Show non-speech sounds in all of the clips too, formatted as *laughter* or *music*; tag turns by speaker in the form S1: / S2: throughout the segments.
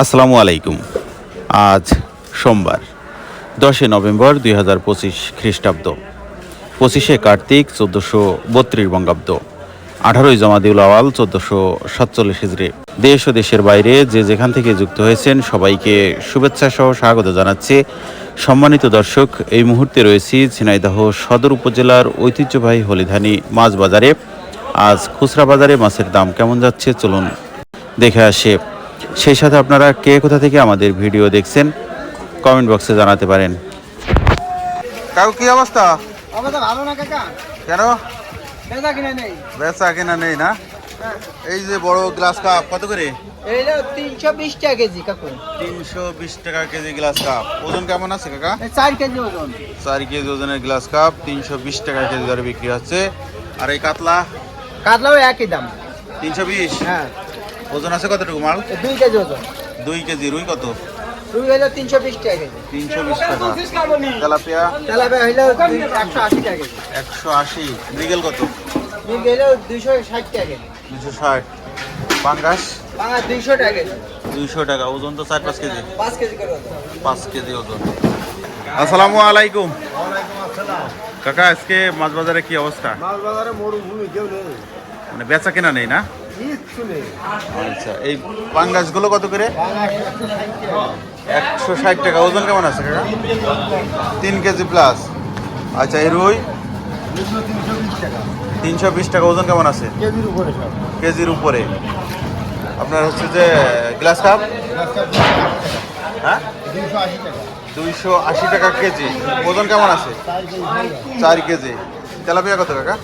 S1: আসসালামু আলাইকুম। আজ সোমবার, দশই নভেম্বর দুই হাজার পঁচিশ খ্রিস্টাব্দ। পঁচিশে কার্তিক চোদ্দোশো বত্রিশ বঙ্গাব্দ। আঠারোই জমাদিউল আওয়াল চোদ্দোশো সাতচল্লিশ হিজড়ি দেশ ও দেশের বাইরে যে যেখান থেকে যুক্ত হয়েছেন সবাইকে শুভেচ্ছা সহ স্বাগত জানাচ্ছি। সম্মানিত দর্শক, এই মুহূর্তে রয়েছি ঝিনাইদহ সদর উপজেলার ঐতিহ্যবাহী হলিধানি মাছ বাজারে। আজ খুচরা বাজারে মাছের দাম কেমন যাচ্ছে চলুন দেখে আসে। সেই সাথে আপনারা কে কোথা থেকে আমাদের ভিডিও দেখছেন কমেন্ট বক্সে জানাতে পারেন। কাকু কি অবস্থা?
S2: আমাদের ভালো না কাকা?
S1: কেন?
S2: বেচা কিনে নেই।
S1: বেচা কেনা নেই না? এই যে বড় গ্লাস কাপ কত করে?
S2: এইটা তিনশো বিশ টাকা কেজি কাকু।
S1: তিনশো বিশ টাকা কেজি গ্লাস কাপ ওজন কেমন আছে কাকা?
S2: এই চার কেজি ওজন।
S1: চার কেজি ওজনের গ্লাস কাপ তিনশো বিশ টাকা কেজি দরে বিক্রি হচ্ছে। আর এই কাতলা?
S2: কাতলাও একই দাম।
S1: তিনশো বিশ?
S2: হ্যাঁ।
S1: ওজন আছে কতটুকু মাল?
S2: দুই কেজি ওজন।
S1: দুই কেজি রুই কত?
S2: রুই হইল তিনশো বিশ টাকা কেজি।
S1: তিনশো বিশ টাকা। তেলাপিয়া?
S2: তেলাপিয়া হইল একশো আশি টাকা কেজি।
S1: একশো আশি। মৃগেল কত?
S2: রুই দুইশো ষাট টাকা কেজি।
S1: দুশো ষাট। পাঙ্গাস?
S2: বাংলা দুইশো টাকা কেজি।
S1: দুইশো টাকা। ওজন তো চার পাঁচ কেজি।
S2: পাঁচ কেজি করে
S1: পাঁচ কেজি ওজন। আসসালামু আলাইকুম। কাকা আজকে মাছ বাজারে কি অবস্থা?
S2: মাছ বাজারে মরুভূমি কেউ নেই।
S1: মানে বেচা কেনা নেই না? আচ্ছা এই পাঙ্গাসগুলো কত করে? একশো ষাট টাকা। ওজন কেমন আছে কাকা? তিন কেজি প্লাস আচ্ছা এই রুই?
S2: তিনশো বিশ টাকা।
S1: ওজন কেমন আছে?
S2: কেজির উপরে।
S1: আপনার হচ্ছে যে গ্লাস কাপ হ্যাঁ?
S2: দুইশো আশি টাকা
S1: কেজি। ওজন কেমন আছে? চার কেজি। তেলাপিয়া কত টাকা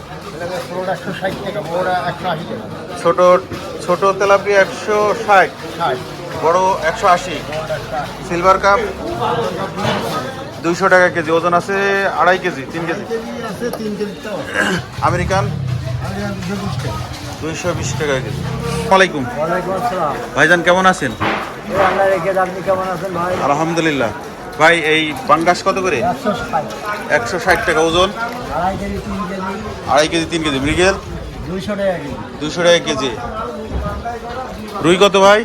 S1: ছোট ছোট তেলাপিয়া একশো ষাট বড় একশো আশি। সিলভার কাপ দুইশো টাকা কেজি ওজন আছে আড়াই কেজি তিন কেজি। আমেরিকান দুইশো বিশ টাকা কেজি।
S2: আসসালাম
S1: ভাইজান কেমন আছেন? আলহামদুলিল্লাহ। ভাই, এই পাঙ্গাস কত করে?
S2: একশো ষাট
S1: টাকা ওজন।
S2: আড়াই কেজি, তিন কেজি।
S1: মৃগেল? দুশো টাকা কেজি। রুই কত ভাই?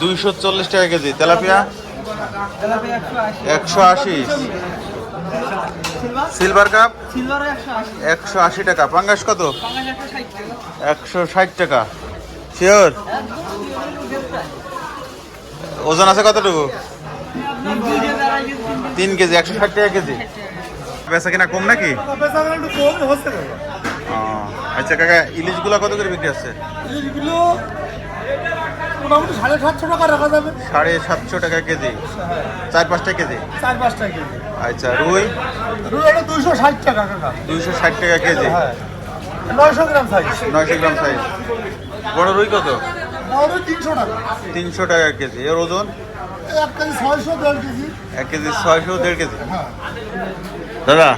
S1: দুইশো চল্লিশ টাকা কেজি। তেলাপিয়া? একশো আশি। Silver carp? একশো আশি টাকা। পাঙ্গাস কত? একশো ষাট টাকা। শিওর? ওজন আছে কতটুকু? তিন কেজি একশো ষাট টাকা কেজি। বেচা কিনা কম নাকি? আচ্ছা কাকা ইলিশগুলো কত করে বিক্রি হচ্ছে?
S2: ইলিশগুলো মোটামুটি সাড়ে সাতশো টাকা রাখা যাবে।
S1: সাড়ে সাতশো টাকা কেজি। চার পাঁচটা কেজি?
S2: চার পাঁচটা কেজি।
S1: আচ্ছা রুই?
S2: রুই এটা দুইশো ষাট টাকা কাকা।
S1: দুইশো ষাট টাকা কেজি।
S2: হ্যাঁ। নয়শো গ্রাম সাইজ
S1: নয়শো গ্রাম সাইজ বড় রুই কত?
S2: তিনশো টাকা।
S1: কেজি। এর ওজন?
S2: এক কেজি ছয়শো দেড় কেজি। হ্যাঁ।
S1: দাদা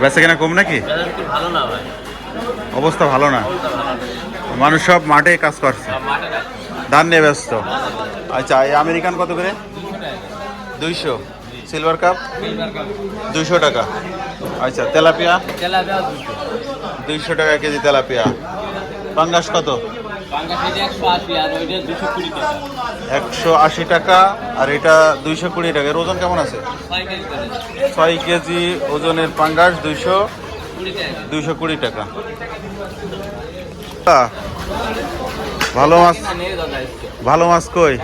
S1: বেচা কেনা কম নাকি?
S3: না ভাই।
S1: অবস্থা ভালো না? মানুষ সব মাঠে কাজ করছে। ধান নিয়ে ব্যস্ত। আচ্ছা এই আমেরিকান কত করে? দুইশো সিলভার কাপ? দুইশো টাকা। আচ্ছা তেলাপিয়া?
S3: তেলাপিয়া
S1: দুইশো। টাকা কেজি তেলাপিয়া। পাঙ্গাস কত?
S3: একশো আশি টাকা,
S1: আর এটা দুইশো কুড়ি টাকা। এর ওজন কেমন আছে?
S3: ছয় কেজি
S1: ওজনের পাঙ্গাস দুইশো দুইশো কুড়ি টাকা। ভালো মাছ ভালো মাছ কই?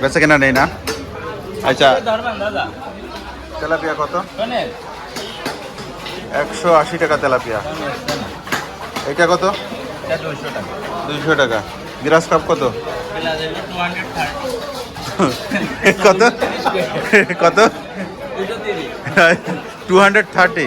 S1: বেচা কেনা নেই না? আচ্ছা তেলাপিয়া কত? একশো আশি টাকা তেলাপিয়া। এটা কত?
S3: দুশো টাকা।
S1: গ্রাস কাপ কত? *laughs* কত? *laughs* কত? Two hundred thirty